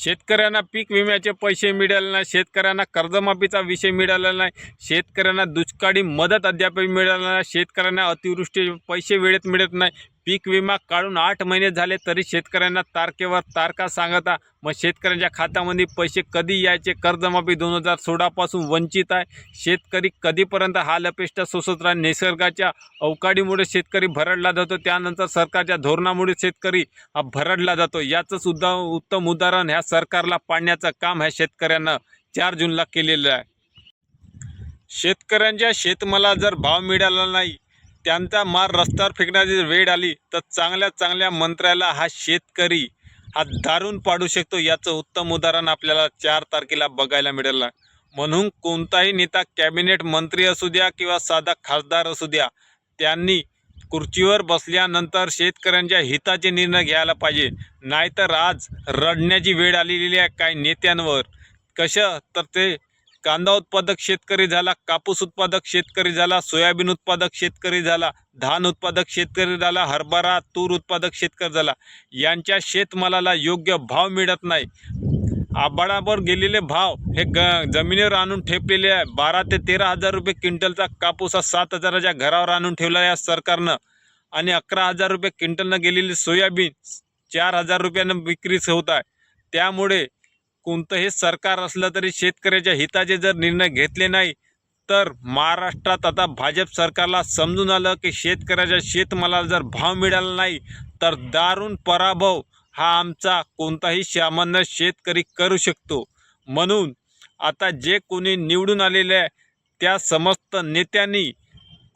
शेतकऱ्यांना पीक विम्याचे पैसे मिळाले नाही शेतकऱ्यांना कर्जमाफीचा विषय मिळाला नाही शेतकऱ्यांना दुष्काळी मदत अद्याप मिळाली नाही शेतकऱ्यांना अतिवृष्टी पैसे वेळेत मिळत नाही पीक विमा काढून आठ महिने झाले तरी शेतकऱ्यांना तारखेवर तारखा सांगता मग शेतकऱ्यांच्या खात्यामध्ये पैसे कधी यायचे? कर्जमाफी दोन हजार सोळापासून वंचित आहे. शेतकरी कधीपर्यंत हा लपेष्टा सोसत राहील? निसर्गाच्या अवकाळीमुळे शेतकरी भरडला जातो त्यानंतर सरकारच्या धोरणामुळे शेतकरी हा भरडला जातो. याचंच उदा उत्तम उदाहरण ह्या सरकारला पाडण्याचं काम ह्या शेतकऱ्यांना चार जूनला केलेलं आहे. शेतकऱ्यांच्या शेतमाला जर भाव मिळाला नाही त्यांचा मार रस्त्यावर फेकण्याची जर वेळ आली तर चांगल्या चांगल्या मंत्र्याला हा शेतकरी हा दारून पाडू शकतो याचं उत्तम उदाहरण आपल्याला चार तारखेला बघायला मिळालं. म्हणून कोणताही नेता कॅबिनेट मंत्री असू द्या किंवा साधा खासदार असू द्या त्यांनी खुर्चीवर बसल्यानंतर शेतकऱ्यांच्या हिताचे निर्णय घ्यायला पाहिजे. नाहीतर आज रडण्याची वेळ आलेली आहे काही नेत्यांवर. कशा तर ते कांदा उत्पादक शेतकरी झाला कापूस उत्पादक शेतकरी झाला सोयाबीन उत्पादक शेतकरी झाला धान उत्पादक शेतकरी झाला हरभरा तूर उत्पादक शेतकरी झाला. यांच्या शेतमालाला योग्य भाव मिळत नाही. आबाळावर गेलेले भाव हे ग जमिनीवर आणून ठेपलेले आहे. बारा ते तेरा हजार रुपये क्विंटलचा कापूस हा सात हजाराच्या घरावर आणून ठेवला आहे या सरकारनं. आणि अकरा हजार रुपये क्विंटलनं गेलेली सोयाबीन चार हजार रुपयानं विक्रीच होत आहे. त्यामुळे कोणतंही सरकार असलं तरी शेतकऱ्याच्या हिताचे जर निर्णय घेतले नाही तर महाराष्ट्रात आता भाजप सरकारला समजून आलं की शेतकऱ्याच्या शेतमालाला जर भाव मिळाला नाही तर दारुण पराभव हा आमचा कोणताही सामान्य शेतकरी करू शकतो. म्हणून आता जे कोणी निवडून आलेले आहे त्या समस्त नेत्यांनी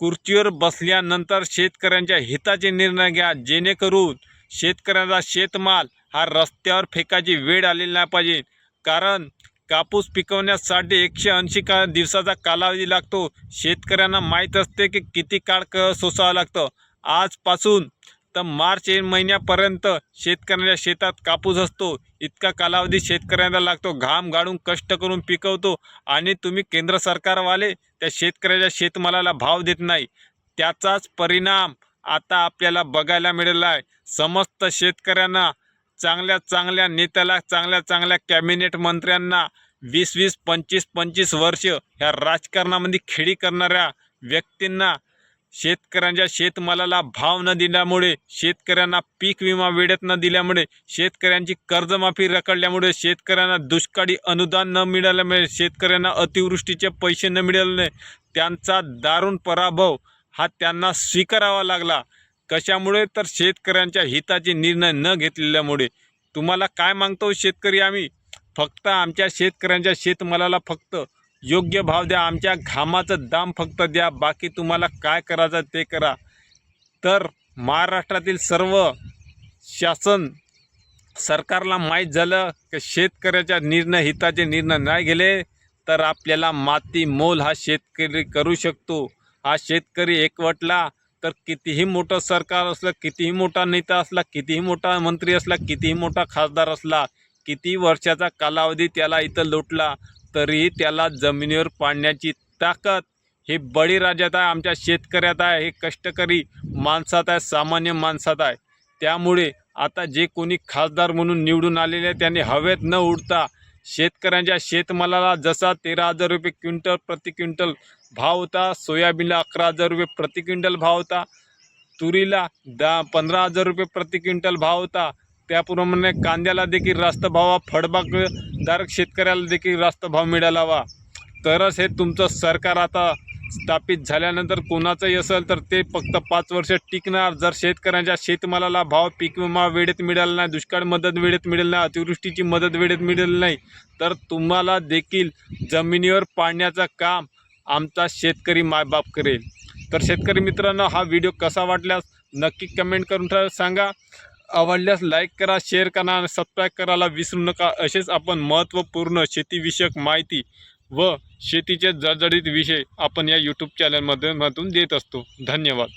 खुर्चीवर बसल्यानंतर शेतकऱ्यांच्या हिताचे निर्णय घ्या जेणेकरून शेतकऱ्यांचा शेतमाल हा रस्त्यावर फेकायची वेळ आलेली नाही पाहिजे. कारण कापूस पिकवण्यासाठी एकशे ऐंशी का दिवसाचा कालावधी लागतो. शेतकऱ्यांना माहीत असते की किती काळ क सोसावं लागतं. आजपासून तर मार्च एन महिन्यापर्यंत शेतकऱ्यांच्या शेतात कापूस असतो. इतका कालावधी शेतकऱ्यांना लागतो. घाम गाळून कष्ट करून पिकवतो आणि तुम्ही केंद्र सरकारवाले त्या शेतकऱ्याच्या शेतमालाला भाव देत नाही. त्याचाच परिणाम आता आपल्याला बघायला मिळाला आहे समस्त शेतकऱ्यांना चांगल्या चांगल्या नेत्याला चांगल्या चांगल्या कॅबिनेट मंत्र्यांना वीस वीस पंचवीस पंचवीस वर्ष ह्या राजकारणामध्ये खेळी करणाऱ्या व्यक्तींना शेतकऱ्यांच्या शेतमालाला भाव न दिल्यामुळे शेतकऱ्यांना पीक विमा वेळेत न दिल्यामुळे शेतकऱ्यांची कर्जमाफी रखडल्यामुळे शेतकऱ्यांना दुष्काळी अनुदान न मिळाल्यामुळे शेतकऱ्यांना अतिवृष्टीचे पैसे न मिळाले त्यांचा दारुण पराभव हा त्यांना स्वीकारावा लागला. कशामुळे तर शेतकऱ्यांच्या हिताचे निर्णय न घेतलेल्यामुळे? तुम्हाला काय मागतो शेतकरी आम्ही? फक्त आमच्या शेतकऱ्यांच्या शेतमालाला फक्त योग्य भाव द्या आमच्या घामाचं दाम फक्त द्या बाकी तुम्हाला काय करायचं ते करा. तर महाराष्ट्रातील सर्व शासन सरकारला माहीत झालं की शेतकऱ्याच्या निर्णय हिताचे निर्णय नाही गेले तर आपल्याला माती मोल हा शेतकरी करू शकतो. हा शेतकरी एकवटला तर कितीही मोठं सरकार असलं कितीही मोठा नेता असला कितीही मोठा मंत्री असला कितीही मोठा खासदार असला किती वर्षाचा कालावधी त्याला इथं लोटला तरीही त्याला जमिनीवर पाडण्याची ताकद हे बळीराजात आहे आमच्या शेतकऱ्यात आहे हे कष्टकरी माणसात आहे सामान्य माणसात आहे. त्यामुळे आता जे कोणी खासदार म्हणून निवडून आलेले आहे त्यांनी हवेत न उडता शेतकऱ्यांच्या शेतमालाला जसा तेरा हजार रुपये क्विंटल प्रति क्विंटल भाव होता सोयाबीनला अकरा हजार रुपये प्रति क्विंटल भाव होता तुरीला दहा पंधरा हजार रुपये प्रति क्विंटल भाव होता त्याप्रमाणे कांद्याला देखील रास्त भाव फळबागधारक शेतकऱ्याला देखील रास्त भाव मिळाला हवा तरच हे तुमचं सरकार आता स्थापित झाल्यानंतर कोणाचंही असेल तर ते फक्त पाच वर्ष टिकणार. जर शेतकऱ्यांच्या शेतमालाला भाव पीक विमा वेळेत मिळाला नाही दुष्काळ मदत वेळेत मिळेल नाही अतिवृष्टीची मदत वेळेत मिळेल नाही तर तुम्हाला देखील जमिनीवर पाडण्याचं काम आमचा शेतकरी मायबाप करेल. तर शेतकरी मित्रांनो हा व्हिडिओ कसा वाटल्यास नक्की कमेंट करून ठेवा, सांगा. आवडल्यास लाईक करा शेअर करा आणि सबस्क्राईब करायला विसरू नका. असेच आपण महत्त्वपूर्ण शेतीविषयक माहिती व शेतीचे जडजडीत विषय आपण या यूट्यूब चॅनलमध्ये मधून देत असतो. धन्यवाद.